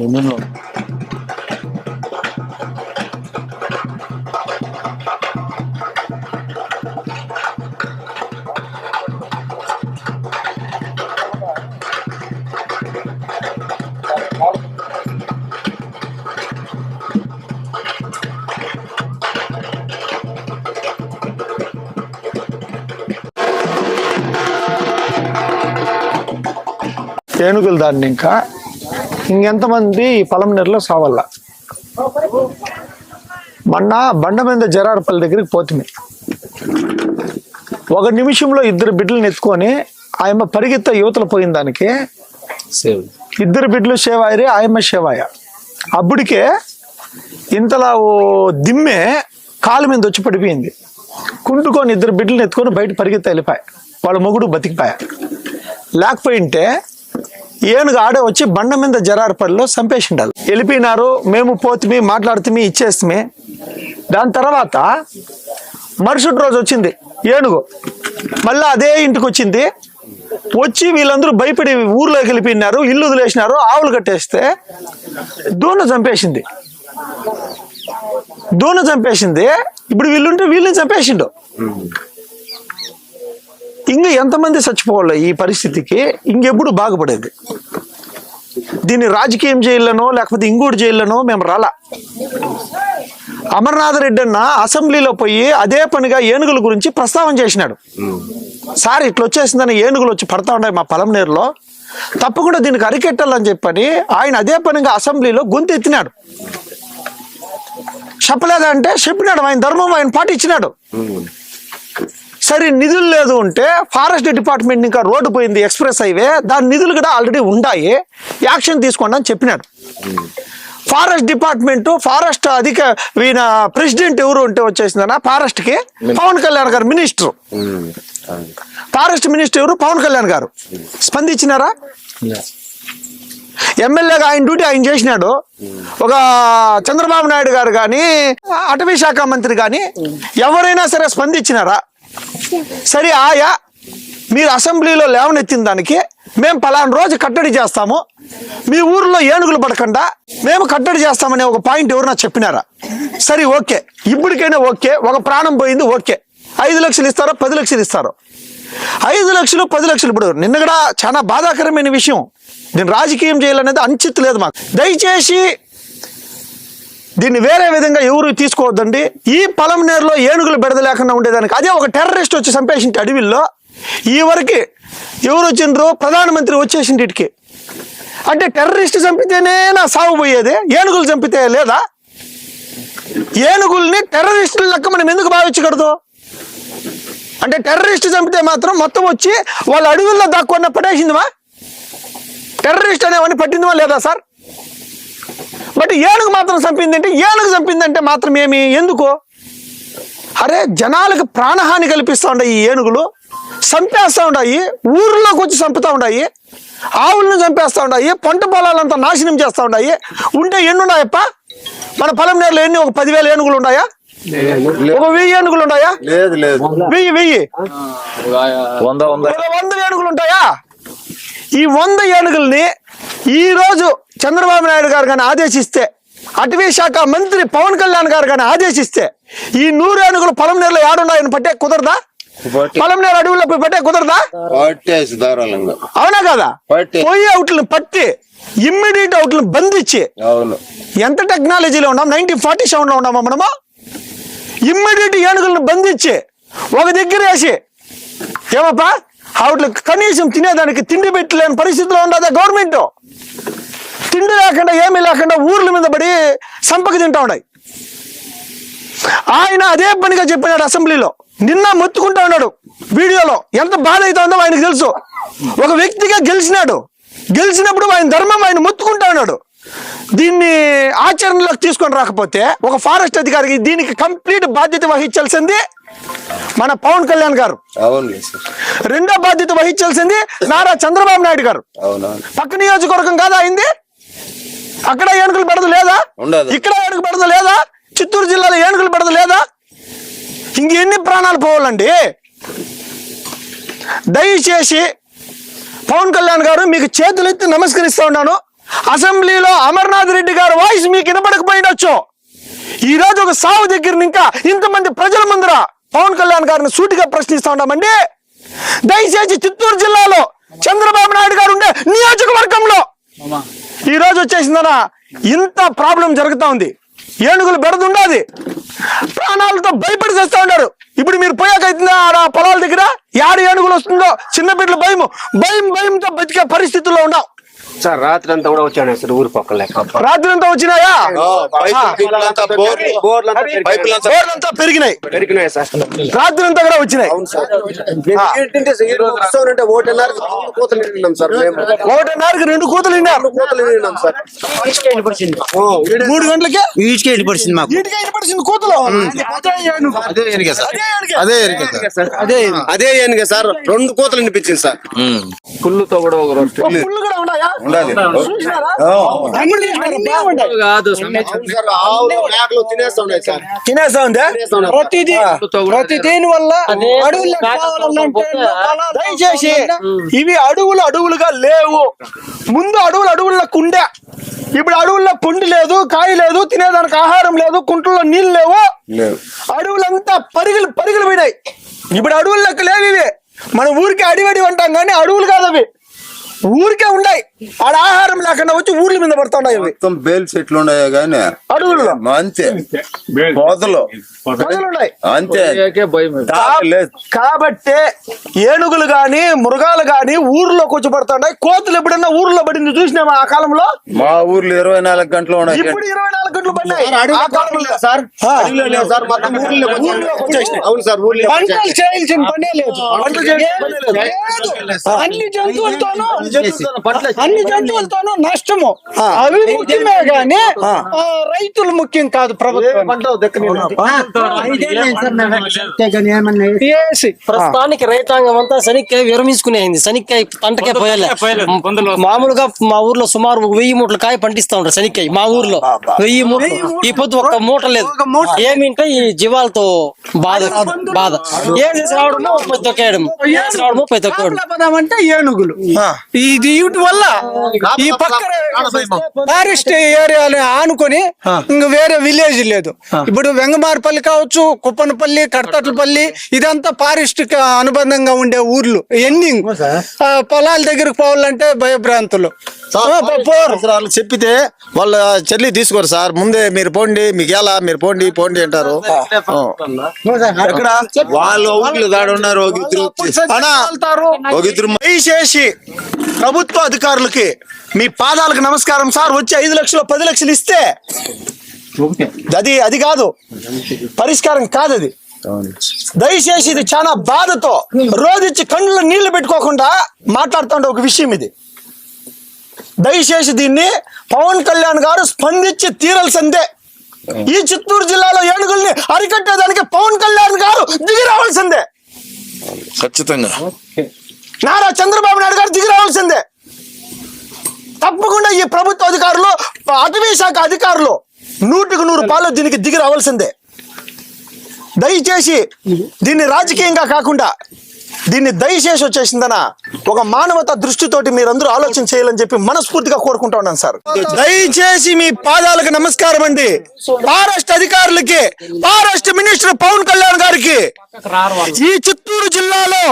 ఎన్నెన్నో ఏనుగులు దాన్ని ఇంకా ఇంకెంతమంది పొలం నీరులో సావల్ల మొన్న బండ మీద జరాడపల్లి దగ్గరికి పోతుంది ఒక నిమిషంలో ఇద్దరు బిడ్డలను ఎత్తుకొని ఆయమ్మ పరిగెత్త యువతలు పోయిన దానికి సేవ్. ఇద్దరు బిడ్డలు సేవాయరి ఆయమ్మ సేవాయ. అప్పుడికే ఇంతలా ఓ దిమ్మె కాలు మీద వచ్చి పడిపోయింది. కుంటుకొని ఇద్దరు బిడ్డలను ఎత్తుకొని బయట పరిగెత్తి వెళ్ళిపోయా. వాళ్ళ మొగుడు బతికిపోయా. లేకపోయింటే ఏనుగు ఆడే వచ్చి బండ మీద జరారపల్లిలో చంపేసిండాలి వెళ్ళిపోయినారు మేము పోతుమి మాట్లాడుతుమి ఇచ్చేస్తుమి. దాని తర్వాత మరుసటి రోజు వచ్చింది ఏనుగు. మళ్ళీ అదే ఇంటికి వచ్చింది. వచ్చి వీళ్ళందరూ భయపడి ఊర్లోకి వెళ్ళిపోయినారు ఇల్లు వదిలేసినారు ఆవులు కట్టేస్తే దూన చంపేసింది. దూన చంపేసింది. ఇప్పుడు వీళ్ళుంటే వీళ్ళని చంపేసిండు. ఇంక ఎంతమంది చచ్చిపోవాలి ఈ పరిస్థితికి ఇంకెప్పుడు బాగుపడేది. దీన్ని రాజకీయం చేయాలనో లేకపోతే ఇంకోటి చేయాలనో మేము రాలా. అమర్నాథ్ రెడ్డి అన్న అసెంబ్లీలో పోయి అదే పనిగా ఏనుగుల గురించి ప్రస్తావన చేసినాడు. సార్ ఇట్లా వచ్చేసిందని ఏనుగులు వచ్చి పడతా ఉన్నాయి మా పొలంనేరులో తప్పకుండా దీనికి అరికెట్టాలని చెప్పని ఆయన అదే పనిగా అసెంబ్లీలో గొంతు ఎత్తినాడు. చెప్పలేదంటే చెప్పినాడు ఆయన ధర్మం ఆయన పాటించినాడు సరే నిధులు లేదు అంటే ఫారెస్ట్ డిపార్ట్మెంట్ ఇంకా రోడ్డు పోయింది ఎక్స్ప్రెస్ హైవే. దాని నిధులు కూడా ఆల్రెడీ ఉన్నాయి యాక్షన్ తీసుకోండి అని చెప్పినాడు. ఫారెస్ట్ డిపార్ట్మెంట్ ఫారెస్ట్ అధిక ఈయన ప్రెసిడెంట్ ఎవరు ఉంటే వచ్చేసిందన్న? ఫారెస్ట్కి పవన్ కళ్యాణ్ గారు మినిస్టర్. ఫారెస్ట్ మినిస్టర్ ఎవరు? పవన్ కళ్యాణ్ గారు. స్పందించినారా? ఎమ్మెల్యేగా ఆయన డ్యూటీ ఆయన చేసినాడు. ఒక చంద్రబాబు నాయుడు గారు కానీ అటవీ శాఖ మంత్రి కానీ ఎవరైనా సరే స్పందించినారా? సరే ఆయా మీరు అసెంబ్లీలో లేవనెత్తిన దానికి మేము పలానా రోజు కట్టడి చేస్తాము. మీ ఊర్లో ఏనుగులు పడకుండా మేము కట్టడి చేస్తామనే ఒక పాయింట్ ఎవరన్నా చెప్పినారా? సరే ఓకే. ఇప్పటికైనా ఓకే. ఒక ప్రాణం పోయింది ఓకే. ఐదు లక్షలు ఇస్తారో పది లక్షలు ఇస్తారో? ఐదు లక్షలు పది లక్షలు ఇప్పుడు నిన్న కూడా చాలా బాధాకరమైన విషయం. నేను రాజకీయం చేయాలనేది అంచిత్ లేదు మాకు. దయచేసి దీన్ని వేరే విధంగా ఎవరు తీసుకోవద్దండి? ఈ పొలం నేరులో ఏనుగులు బెడదలేకుండా ఉండేదానికి అదే ఒక టెర్రరిస్ట్ వచ్చి చంపేసింటి అడవిల్లో. ఈ వరకు ఎవరు వచ్చిండ్రు? ప్రధానమంత్రి వచ్చేసింటికి ఇటుకి. అంటే టెర్రరిస్ట్ చంపితేనే నా సాగు పోయేది. ఏనుగులు చంపితే లేదా? ఏనుగుల్ని టెర్రరిస్టుల లెక్క మనం ఎందుకు భావించకూడదు? అంటే టెర్రరిస్ట్ చంపితే మాత్రం మొత్తం వచ్చి వాళ్ళ అడవుల్లో దాక్కున్న పడేసిందివా? టెర్రరిస్ట్ అనేవన్నీ పట్టిందిమా లేదా సార్? బట్ ఏనుగు మాత్రం చంపిందంటే ఏనుగు చంపిందంటే మాత్రం ఏమి? ఎందుకు? అరే జనాలకు ప్రాణహాని కల్పిస్తూ ఉన్నాయి ఈ ఏనుగులు. చంపేస్తూ ఉన్నాయి ఊర్లోకి వచ్చి చంపుతూ ఉన్నాయి ఆవులను చంపేస్తూ ఉన్నాయి పంట పొలాలంతా నాశనం చేస్తూ ఉన్నాయి ఉంటే ఎన్ని ఉన్నాయప్ప మన పొలం నేలలో ఎన్ని? ఒక పదివేల ఏనుగులు ఉన్నాయా? ఒక వెయ్యి ఏనుగులు ఉన్నాయా? లేదు లేదు. వెయ్యి వెయ్యి. వంద వంద ఏనుగులు ఉంటాయా? ఈ వంద ఏనుగుల్ని ఈ రోజు చంద్రబాబు నాయుడు గారు కానీ ఆదేశిస్తే అటవీ శాఖ మంత్రి పవన్ కళ్యాణ్ గారు కానీ ఆదేశిస్తే ఈ నూరు ఏనుగులు పొలం నీళ్ళు ఏడున్నాయని పట్టే కుదరదా? పొలం నీరు అడవుల్లో పోయి పట్టే కుదరదా? అవునా కదా. పోయి అవుట్లను పట్టి ఇమ్మీడియట్ అవుట్లను బంధించి ఎంత టెక్నాలజీలో ఉన్నాం? నైన్టీన్ ఫార్టీ సెవెన్లో ఉన్నామా మనము? ఇమ్మీడియట్ ఏనుగులను బంధించి ఒక దగ్గర వేసి ఏమప్పా? ఆవిడకి కనీసం తినేదానికి తిండి పెట్టలేని పరిస్థితిలో ఉండదా గవర్నమెంట్? తిండి లేకుండా ఏమీ లేకుండా ఊర్ల మీద పడి సంపక తింటా ఉన్నాయి ఆయన అదే పనిగా చెప్పినాడు అసెంబ్లీలో. నిన్న మొత్తుకుంటా ఉన్నాడు వీడియోలో. ఎంత బాధ అవుతుందో ఆయనకు తెలుసు. ఒక వ్యక్తిగా గెలిచినాడు. గెలిచినప్పుడు ఆయన ధర్మం ఆయన మొత్తుకుంటా ఉన్నాడు. దీన్ని ఆచరణలోకి తీసుకొని రాకపోతే ఒక ఫారెస్ట్ అధికారికి దీనికి కంప్లీట్ బాధ్యత వహించాల్సింది మన పవన్ కళ్యాణ్ గారు. రెండో బాధ్యత వహించాల్సింది నారా చంద్రబాబు నాయుడు గారు. పక్క నియోజకవర్గం కాదా అయింది? అక్కడ ఏనుగులు పెడద లేదా? ఉండదు. ఇక్కడ ఏనుగు పెడద లేదా? చిత్తూరు జిల్లాలో ఏనుగులు పెడద లేదా? ఇంకెన్ని ప్రాణాలు పోవాలండి? దయచేసి పవన్ కళ్యాణ్ గారు మీకు చేతులెత్తి నమస్కరిస్తా ఉన్నాను. అసెంబ్లీలో అమర్నాథ్ రెడ్డి గారి వాయిస్ మీకు వినపడకపోయినొచ్చు ఈ రోజు ఒక సావు దగ్గర ఇంకా ఇంతమంది ప్రజల ముందర పవన్ కళ్యాణ్ గారిని సూటిగా ప్రశ్నిస్తా ఉన్నామండి. దయచేసి చిత్తూరు జిల్లాలో చంద్రబాబు నాయుడు గారు ఉండే నియోజకవర్గంలో ఈ రోజు వచ్చేసిందనా ఇంత ప్రాబ్లం జరుగుతా ఉంది. ఏనుగులు బెడదుండాది ప్రాణాలతో భయపడి చేస్తూ ఉన్నారు. ఇప్పుడు మీరు పోయాక ఆడ పొలాల దగ్గర? యాడ ఏనుగులు వస్తుందో? చిన్న బిడ్డలు భయం భయం భయంతో బతికే పరిస్థితుల్లో ఉన్నాం సార్ రాత్రి అంతా కూడా వచ్చాను సార్ ఊరు పక్కన లెక్క. రాత్రి అంతా వచ్చినాయా బోర్లంతా పెరిగినాయి. పెరిగినాయి సార్. రాత్రి అంతా కూడా వచ్చినాయి. రోజు ఒకటిన్నరకి రెండు కోతలు నిండినాం సార్ మేము. ఒకటిన్నరకి రెండు కూతులు విన్నారు రెండు కోతలు నిండినాం సార్. ఓ, ఈడే- మూడు గంటలకి? వీటికే వెళ్ళిపడిచింది మాకు. కూతులు? అదే అదే సార్. అదే అదే ఏనుగే సార్. రెండు కోతలు వినిపించింది సార్. పుల్లుతో కూడా ఒక పుల్లు కూడా ఉన్నాయా? ఉండాలి. కాదు ఆవులు తినేస్తా ఉన్నాయి సార్. తినేస్తా ఉందా. ప్రతిదీ ప్రతి దేని వల్ల దయచేసి ఇవి అడవులు అడవులుగా లేవు. ముందు అడవులు అడవుల్లో కుండే. ఇప్పుడు అడవుల్లో పుండి లేదు కాయ లేదు తినేదానికి ఆహారం లేదు కుంటల్లో నీళ్ళు లేవు. లేవు. అడవులంతా పరిగెలు పరిగెలు పోయినాయి. ఇప్పుడు అడవుల్లోకి లేవు ఇవి. మన ఊరికి అడివడి అంటాం కానీ అడవులు కాదు అవి. ఊరికే ఉన్నాయి ఆడ ఆహారం లేకుండా వచ్చి ఊర్ల మీద పడుతున్నాయి అవి. మొత్తం బేల్ చెట్లు ఉన్నాయా గానీ అడవుల్లో. అంతే. పోతలు పొదలు. ఉన్నాయి. అంతే. కాబట్టే ఏనుగులు గాని మృగాలు గాని ఊర్లోకి వచ్చి పడుతున్నాయి కోతులు ఎప్పుడన్నా ఊర్లో పడింది చూసినామా ఆ కాలంలో? మా ఊర్లో ఇరవై నాలుగు గంటలు ఉన్నాయి. ఇప్పుడు ఇరవై నాలుగు గంటలు పడినాయి. సార్. అవును సార్ ఊర్లో పంటలు చేయాల్సిన పనే లేదు. పంటలు చేయాల్సిన పనే లేదు. లేదు. అన్ని జంతువులతోనూ అన్ని జంతువులతోనూ నష్టము. అవి ముఖ్యమే గాని ఆ, రైతులు ముఖ్యం కాదు ప్రభుత్వం. ఏసి. ప్రస్తుతానికి రైతాంగం అంతా శనిక్కాయ విరమించుకునేది శనిక్కాయ పంటకే పోయలే. మామూలుగా మా ఊర్లో సుమారు వెయ్యి మూటల కాయ పండిస్తా ఉంటారు శనిక్కాయ. మా ఊర్లో వెయ్యి మూటలు. ఈ పొద్దు ఒక్క మూట లేదు. ఏమింటే ఈ జీవాలతో బాధ బాధ. ఏం చేసి రావడమో? ముప్పై తొక్కేయడం రావడమో? ముప్పై తొక్కేయడం అంటే ఏనుగులు. ఇది వీటి వల్ల ఈ పక్క ఫారెస్ట్ ఏరియాని ఆనుకొని ఇంక వేరే విలేజ్ లేదు. ఇప్పుడు వెంగమారపల్లి కావచ్చు కుప్పనపల్లి కడతట్లపల్లి ఇదంతా ఫారెస్ట్ అనుబంధంగా ఉండే ఊర్లు. ఎండింగ్ పొలాల దగ్గరకు పోవాలంటే భయభ్రాంతులు. చెప్పితే వాళ్ళ చెల్లి తీసుకోరు సార్. ముందే మీరు పోండి మీకు ఎలా? మీరు పోండి పోండి అంటారు. వాళ్ళ ఊర్లో దాడి ఉన్నారు ఒక ఇద్దరు. ఒక ప్రభుత్వ అధికారులకి మీ పాదాలకు నమస్కారం సార్ వచ్చి ఐదు లక్షలు పది లక్షలు ఇస్తే అది అది కాదు. పరిష్కారం కాదు అది దయచేసి ఇది చాలా బాధతో రోజుచ్చి కళ్ళలో నీళ్ళు పెట్టుకోకుండా మాట్లాడుతుండే ఒక విషయం ఇది. దయచేసి దీన్ని పవన్ కళ్యాణ్ గారు స్పందించి తీరాల్సిందే ఈ చిత్తూరు జిల్లాలో ఏనుగుల్ని అరికట్టేదానికి పవన్ కళ్యాణ్ గారు దిగి రావాల్సిందే. ఖచ్చితంగా. నారా చంద్రబాబు నాయుడు గారు దిగి రావాల్సిందే. తప్పకుండా ఈ ప్రభుత్వ అధికారులు అటవీ శాఖ అధికారులు నూటికి నూరు పాలు దీనికి దిగి రావాల్సిందే. దయచేసి దీన్ని రాజకీయంగా కాకుండా దీన్ని దయచేసి వచ్చేసిందన ఒక మానవత దృష్టితోటి మీరందరూ ఆలోచన చేయాలని చెప్పి మనస్ఫూర్తిగా కోరుకుంటా ఉన్నాను సార్. దయచేసి మీ పాదాలకు నమస్కారం అండి. ఫారెస్ట్ అధికారులకి ఫారెస్ట్ మినిస్టర్ పవన్ కళ్యాణ్ గారికి ఈ చిత్తూరు జిల్లాలో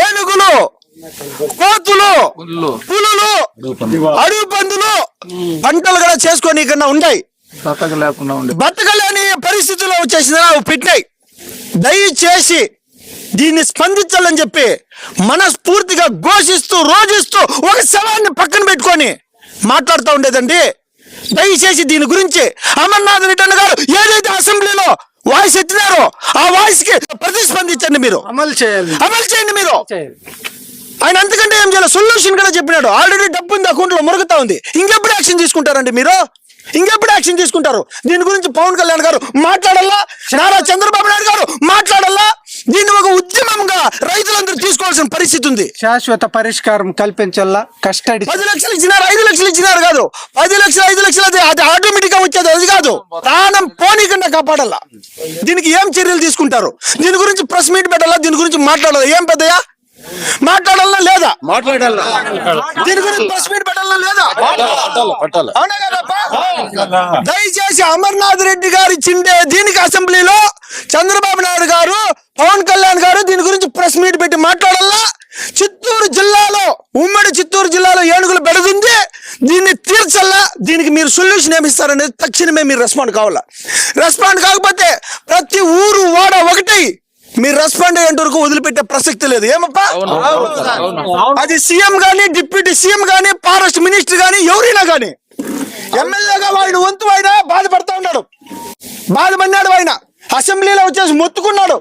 ఏనుగులు కోతులు! పుల్లు. పులులు! అడవి పందులు పంటలు కూడా చేసుకొని కన్నా ఉన్నాయి ఉండే. బతకలేని పరిస్థితుల్లో వచ్చేసింది పెట్టినాయి దయచేసి దీన్ని స్పందించాలని చెప్పి మనస్ఫూర్తిగా ఘోషిస్తూ రోజిస్తూ ఒక శవాన్ని పక్కన పెట్టుకొని మాట్లాడుతూ ఉండేదండి. దయచేసి దీని గురించి అమర్నాథ్ రెడ్డి అన్న గారు ఏదైతే అసెంబ్లీలో వాయిస్ ఎత్తినారో ఆ వాయిస్కి ప్రతిస్పందించండి మీరు. అమలు చేయాలి. అమలు చేయండి మీరు. ఆయన అంతకంటే ఏం చేయాలి సొల్యూషన్ కూడా చెప్పినాడు. ఆల్రెడీ డబ్బు ఉంది అకౌంట్లో మురుగుతా ఉంది. ఇంకెప్పుడు యాక్షన్ తీసుకుంటారండి మీరు? ఇంకెప్పుడు యాక్షన్ తీసుకుంటారు? దీని గురించి పవన్ కళ్యాణ్ గారు మాట్లాడాలా? నారా చంద్రబాబు నాయుడు గారు మాట్లాడాలా? దీన్ని ఒక ఉద్యమంగా రైతులందరూ తీసుకోవాల్సిన పరిస్థితి ఉంది. శాశ్వత పరిష్కారం కల్పించాలా? కస్టడీ పది లక్షలు ఇచ్చినారు ఐదు లక్షలు ఇచ్చినారు కాదు. పది లక్షలు ఐదు లక్షలు అది అది ఆటోమేటిక్గా వచ్చేది అది కాదు. ప్రాణం పోనీకుండా కాపాడాలా? దీనికి ఏం చర్యలు తీసుకుంటారు? దీని గురించి ప్రెస్ మీట్ పెట్టాలా? దీని గురించి మాట్లాడాలా? ఏం పెద్దయా మాట్లాడాలా? లేదా? మాట్లాడాలి? దీని గురించి ప్రెస్ మీట్ పెట్టాలా లేదా? పట్టాలి అవునా కదప్పా దయచేసి అమర్నాథ్ రెడ్డి గారు ఇచ్చిండే దీనికి అసెంబ్లీలో? చంద్రబాబు నాయుడు గారు పవన్ కళ్యాణ్ గారు దీని గురించి ప్రెస్ మీట్ పెట్టి మాట్లాడాలా? చిత్తూరు జిల్లాలో ఉమ్మడి చిత్తూరు జిల్లాలో ఏనుగులు బెడదుంది దీన్ని తీర్చల్లా? దీనికి మీరు సొల్యూషన్ ఏమిస్తారనేది తక్షణమే మీరు రెస్పాండ్ కావాలా? రెస్పాండ్ కాకపోతే ప్రతి ఊరు మీరు రెస్పాండ్ అయ్యేంత వరకు వదిలిపెట్టే ప్రసక్తి లేదు. ఏమప్పా? అది సీఎం గానీ డిప్యూటీ సీఎం గానీ ఫారెస్ట్ మినిస్టర్ గానీ ఎవరైనా గానీ ఎమ్మెల్యేగా వాడిని వంతు ఆయన బాధపడతా ఉన్నాడు. బాధపడినాడు ఆయన అసెంబ్లీలో వచ్చేసి మొత్తుకున్నాడు.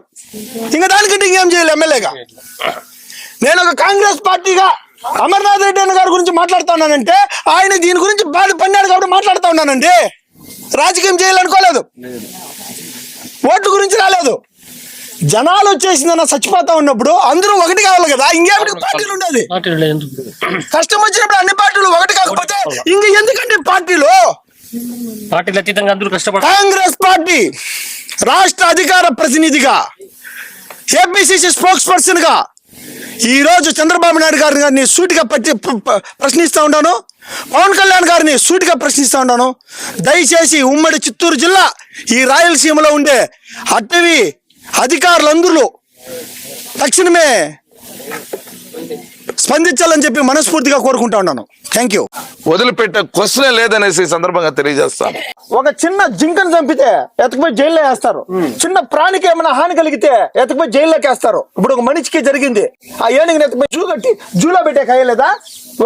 ఇంకా దానికంటే ఇంకేం చేయాలి ఎమ్మెల్యేగా? నేను ఒక కాంగ్రెస్ పార్టీగా అమర్నాథ్ రెడ్డి అన్న గారి గురించి మాట్లాడుతా ఉన్నానంటే ఆయన దీని గురించి బాధపడినాడు కాబట్టి మాట్లాడుతా ఉన్నానండి. రాజకీయం చేయాలనుకోలేదు. ఓట్ల గురించి రాలేదు. జనాలు వచ్చేసిందన్న చచ్చిపోతా ఉన్నప్పుడు అందరూ ఒకటి కావాలి కదా. ఇంకేమిటి? పార్టీలు ఉండేది. కష్టం వచ్చినప్పుడు అన్ని పార్టీలు ఒకటి కాకపోతే ఇంక ఎందుకంటే పార్టీలు? పార్టీలు అతీతంగా అందరూ కష్టపడారు కాంగ్రెస్ పార్టీ రాష్ట్ర అధికార ప్రతినిధిగా ఏపీసీసీ స్పోక్స్ పర్సన్గా ఈ రోజు చంద్రబాబు నాయుడు గారిని గారిని సూటిగా పట్టి ప్ర- ప్ర- ప్రశ్నిస్తా ఉన్నాను. పవన్ కళ్యాణ్ గారిని సూటిగా ప్రశ్నిస్తా ఉన్నాను. దయచేసి ఉమ్మడి చిత్తూరు జిల్లా ఈ రాయలసీమలో ఉండే అటవీ అధికారులందరూ తక్షణమే స్పందించాలని చెప్పి మనస్ఫూర్తిగా కోరుకుంటా ఉన్నాను. థ్యాంక్ యూ వదిలిపెట్టే క్వశ్చనే లేదనేసి సందర్భంగా తెలియజేస్తాను. ఒక చిన్న జింకను చంపితే ఎతకపోయి జైల్లో వేస్తారు. చిన్న ప్రాణికి ఏమైనా హాని కలిగితే ఎతకపోయి జైల్లోకి వేస్తారు ఇప్పుడు ఒక మనిషికి జరిగింది. ఆ ఏనుగుని ఎతకపోయి జూ కట్టి జూలో పెట్టే కయ్యలేదా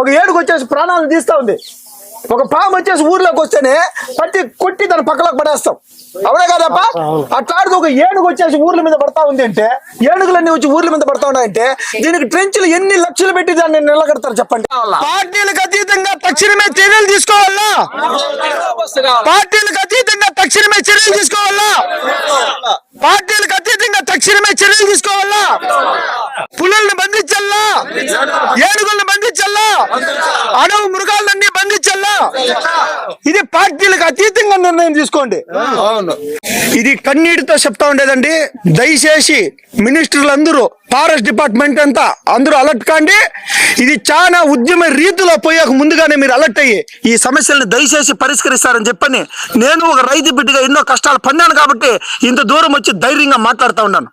ఒక ఏడుగు వచ్చేసి ప్రాణాలను తీస్తా ఉంది. ఒక పాము వచ్చేసి ఊర్లోకి వస్తేనే పట్టి కొట్టి దాని పక్కలోకి పడేస్తాం. అవునా కాదప్ప? అట్లాంటిది ఒక ఏనుగు వచ్చేసి ఊర్ల మీద పడతా ఉంది అంటే ఏనుగులన్నీ వచ్చి ఊర్ల మీద పడతా ఉన్నాయంటే దీనికి ట్రెంచ్లు ఎన్ని లక్షలు పెట్టి దాన్ని నిలగడతారు చెప్పండి? పార్టీలకు అతీతంగా తక్షణమే చర్యలు తీసుకోవాలా? పార్టీలకు అతీతంగా తక్షణమే చర్యలు తీసుకోవాలా? పార్టీలకు అతీతంగా తక్షణమే చర్యలు తీసుకోవాలా? పులుల్ని బంధించల్లా? ఏనుగుల్ని బంధించల్లా? అడవు మృగాలన్నీ ఇది పార్టీలకు అతీతంగా నిర్ణయం తీసుకోండి. ఇది కన్నీటితో చెప్తా ఉండేదండి. దయచేసి మినిస్టర్లు అందరూ ఫారెస్ట్ డిపార్ట్మెంట్ అంతా అందరూ అలర్ట్ కాండి. ఇది చాలా ఉద్యమ రీతిలో పోయాక ముందుగానే మీరు అలర్ట్ అయ్యి ఈ సమస్యలను దయచేసి పరిష్కరిస్తారని చెప్పని నేను ఒక రైతు బిడ్డగా ఎన్నో కష్టాలు పొందాను కాబట్టి ఇంత దూరం వచ్చి ధైర్యంగా మాట్లాడుతూ ఉన్నాను.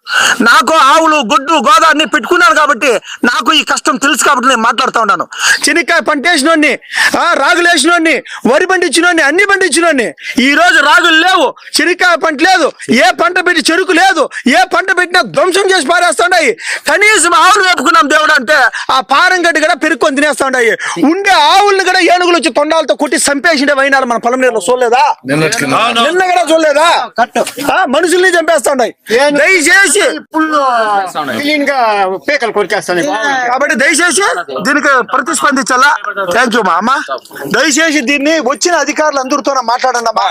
నాకు ఆవులు గొడ్డు గోదా అన్ని పెట్టుకున్నాను కాబట్టి నాకు ఈ కష్టం తెలుసు కాబట్టి నేను మాట్లాడుతూ ఉన్నాను. చెనిక్కాయ పంట వేసినోడిని రాగులు వేసినోడిని వరి పండించినోడిని అన్ని పండించినోడిని ఈ రోజు రాగులు లేవు చెనిక్కాయ పంట లేదు ఏ పంట పెట్టి చెరుకు లేదు ఏ పంట పెట్టినా ధ్వంసం చేసి పారేస్తున్నాయి. కనీసం ఆవులు వేపుకున్నాం దేవుడు అంటే ఆ పారం గడ్డి కూడా పెరుక్కొని తినేస్తా ఉన్నాయి ఉండే ఆవుల్ని కూడా ఏనుగులు వచ్చి తొండాలతో కొట్టి చంపేసిండే వైనాడు మన పొలం నీళ్ళు చూడలేదా? నిన్న. కూడా చూడలేదా? ఆ, మనుషుల్ని చంపేస్తా ఉన్నాయి దయచేసి కాబట్టి దయచేసి దీనికి ప్రతిస్పందించాలా? థ్యాంక్ యూ మా అమ్మ దయచేసి దీన్ని వచ్చిన అధికారులు అందరితో మాట్లాడండి అమ్మా